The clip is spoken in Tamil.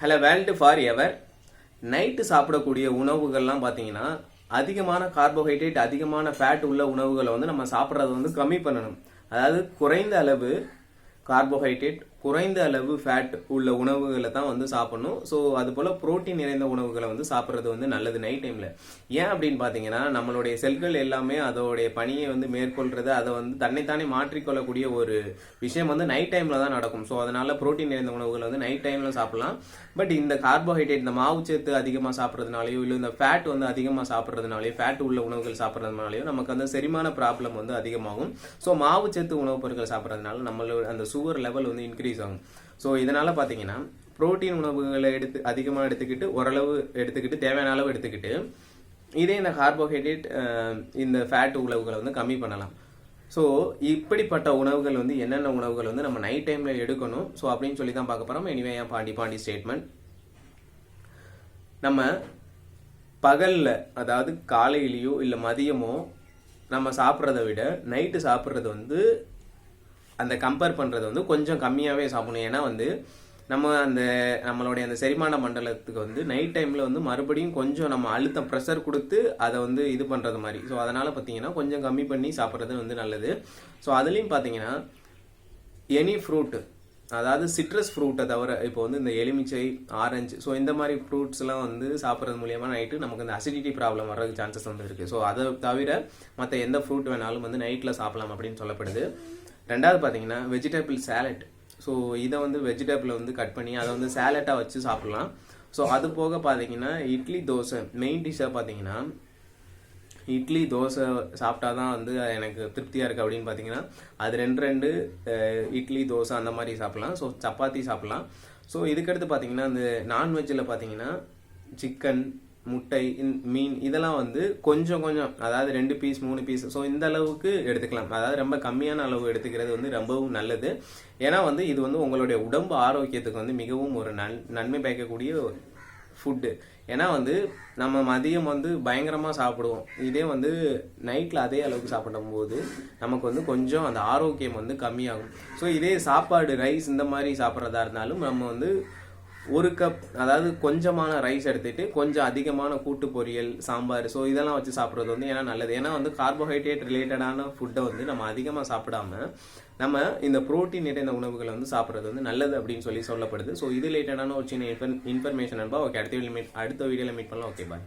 Hello world forever night சாப்பிடக்கூடிய உணவுகள்லாம் பார்த்தீங்கன்னா அதிகமான கார்போஹைட்ரேட் அதிகமான ஃபேட் உள்ள உணவுகளை வந்து நம்ம சாப்பிட்றத வந்து கம்மி பண்ணணும். அதாவது குறைந்த அளவு கார்போஹைட்ரேட் குறைந்த அளவு ஃபேட் உள்ள உணவுகளை தான் வந்து சாப்பிடணும். ஸோ அது போல் புரோட்டீன் நிறைந்த உணவுகளை வந்து சாப்பிட்றது வந்து நல்லது நைட் டைமில் ஏன் அப்படின்னு பார்த்தீங்கன்னா நம்மளுடைய செல்கள் எல்லாமே அதோடைய பணியை வந்து மேற்கொள்கிறது அதை வந்து தன்னைத்தானே மாற்றிக்கொள்ளக்கூடிய ஒரு விஷயம் வந்து நைட் டைமில் தான் நடக்கும். ஸோ அதனால் புரோட்டீன் நிறைந்த உணவுகளை வந்து நைட் டைமில் சாப்பிடலாம். பட் இந்த கார்போஹைட்ரேட் இந்த மாவுச்சத்து அதிகமாக சாப்பிட்றதுனாலையோ இல்லை இந்த ஃபேட் வந்து அதிகமாக சாப்பிட்றதுனாலையோ ஃபேட் உள்ள உணவுகள் சாப்பிட்றதுனாலையோ நமக்கு வந்து செரிமான ப்ராப்ளம் வந்து அதிகமாகும். ஸோ மாவுச்சத்து உணவுப் பொருட்கள் சாப்பிட்றதுனால நம்மளோட அந்த சுகர் லெவல் வந்து இன்க்ரீஸ் ஆகும். ஸோ இதனால் பார்த்தீங்கன்னா ப்ரோட்டீன் உணவுகளை எடுத்து அதிகமாக எடுத்துக்கிட்டு ஓரளவு எடுத்துக்கிட்டு தேவையான அளவு எடுத்துக்கிட்டு இதே இந்த கார்போஹைட்ரேட் இந்த ஃபேட் உணவுகளை வந்து கம்மி பண்ணலாம். ஸோ இப்படிப்பட்ட உணவுகள் வந்து என்னென்ன உணவுகள் வந்து நம்ம நைட் டைமில் எடுக்கணும்? ஸோ அப்படின்னு சொல்லி தான் பார்க்க போகிறோம் எனிவே ஏன் பாண்டி பாண்டி ஸ்டேட்மெண்ட் நம்ம பகலில் அதாவது காலையிலையோ இல்லை மதியமோ நம்ம சாப்பிட்றத விட நைட்டு சாப்பிட்றது வந்து அந்த கம்பேர் பண்ணுறது வந்து கொஞ்சம் கம்மியாகவே சாப்பிடணும். ஏன்னா வந்து நம்ம அந்த நம்மளுடைய அந்த செரிமான மண்டலத்துக்கு வந்து நைட் டைமில் வந்து மறுபடியும் கொஞ்சம் நம்ம அழுத்தம் ப்ரெஷர் கொடுத்து அதை வந்து இது பண்ணுறது மாதிரி. ஸோ அதனால் பார்த்தீங்கன்னா கொஞ்சம் கம்மி பண்ணி சாப்பிட்றது வந்து நல்லது. ஸோ அதுலேயும் பார்த்தீங்கன்னா எனி ஃப்ரூட் அதாவது சிட்ரஸ் ஃப்ரூட்டை தவிர இப்போ வந்து இந்த எலுமிச்சை ஆரஞ்சு ஸோ இந்த மாதிரி ஃப்ரூட்ஸ்லாம் வந்து சாப்பிட்றது மூலியமாக நைட்டு நமக்கு இந்த அசிடிட்டி ப்ராப்ளம் வர்றதுக்கு சான்சஸ் வந்து இருக்குது ஸோ அதை தவிர மற்ற எந்த ஃப்ரூட் வேணாலும் வந்து நைட்டில் சாப்பிடலாம் அப்படின்னு சொல்லப்படுது. ரெண்டாவது பார்த்தீங்கன்னா வெஜிடபிள் சேலட் ஸோ இதை வந்து வெஜிடபிளை வந்து கட் பண்ணி அதை வந்து சேலட்டாக வச்சு சாப்பிட்லாம். ஸோ அது போக பார்த்தீங்கன்னா இட்லி தோசை. மெயின் டிஷ்ஷாக பார்த்தீங்கன்னா இட்லி தோசை சாப்பிட்டா தான் வந்து எனக்கு திருப்தியாக இருக்குது அப்படின்னு பார்த்தீங்கன்னா அது ரெண்டு ரெண்டு இட்லி தோசை அந்த மாதிரி சாப்பிட்லாம். ஸோ சப்பாத்தி சாப்பிட்லாம். ஸோ இதுக்கடுத்து பார்த்தீங்கன்னா அந்த நான்வெஜ்ஜில் பார்த்தீங்கன்னா சிக்கன் முட்டை மீன் இதெல்லாம் வந்து கொஞ்சம் கொஞ்சம் அதாவது ரெண்டு பீஸ் மூணு பீஸ் ஸோ இந்த அளவுக்கு எடுத்துக்கலாம். அதாவது ரொம்ப கம்மியான அளவு எடுத்துக்கிறது வந்து ரொம்பவும் நல்லது. ஏன்னா வந்து இது வந்து உங்களுடைய உடம்பு ஆரோக்கியத்துக்கு வந்து மிகவும் ஒரு நன் நன்மை பயக்கக்கூடிய ஃபுட்டு ஏன்னா வந்து நம்ம மதியம் வந்து பயங்கரமாக சாப்பிடுவோம். இதே வந்து நைட்டில் அதே அளவுக்கு சாப்பிடும்போது நமக்கு வந்து கொஞ்சம் அந்த ஆரோக்கியம் வந்து கம்மியாகும். ஸோ இதே சாப்பாடு ரைஸ் இந்த மாதிரி சாப்பிட்றதா இருந்தாலும் நம்ம வந்து ஒரு கப் அதாவது கொஞ்சமான ரைஸ் எடுத்துட்டு கொஞ்சம் அதிகமான கூட்டு பொரியல் சாம்பார். ஸோ இதெல்லாம் வச்சு சாப்பிட்றது வந்து ஏன்னா நல்லது. ஏன்னா வந்து கார்போஹைட்ரேட் ரிலேட்டடான ஃபுட்டை வந்து நம்ம அதிகமாக சாப்பிடாம நம்ம இந்த புரோட்டீன் நிறைந்த உணவுகளை வந்து சாப்பிட்றது வந்து நல்லது அப்படின்னு சொல்லி சொல்லப்படுது. ஸோ இது ரிலேட்டடான ஒரு சின்ன இன்ஃபர் இன்ஃபர்மேஷன் அன்பா ஓகே அடுத்த வீடியோ மீட் அடுத்த வீடியோவில் மீட் பண்ணலாம். Okay bye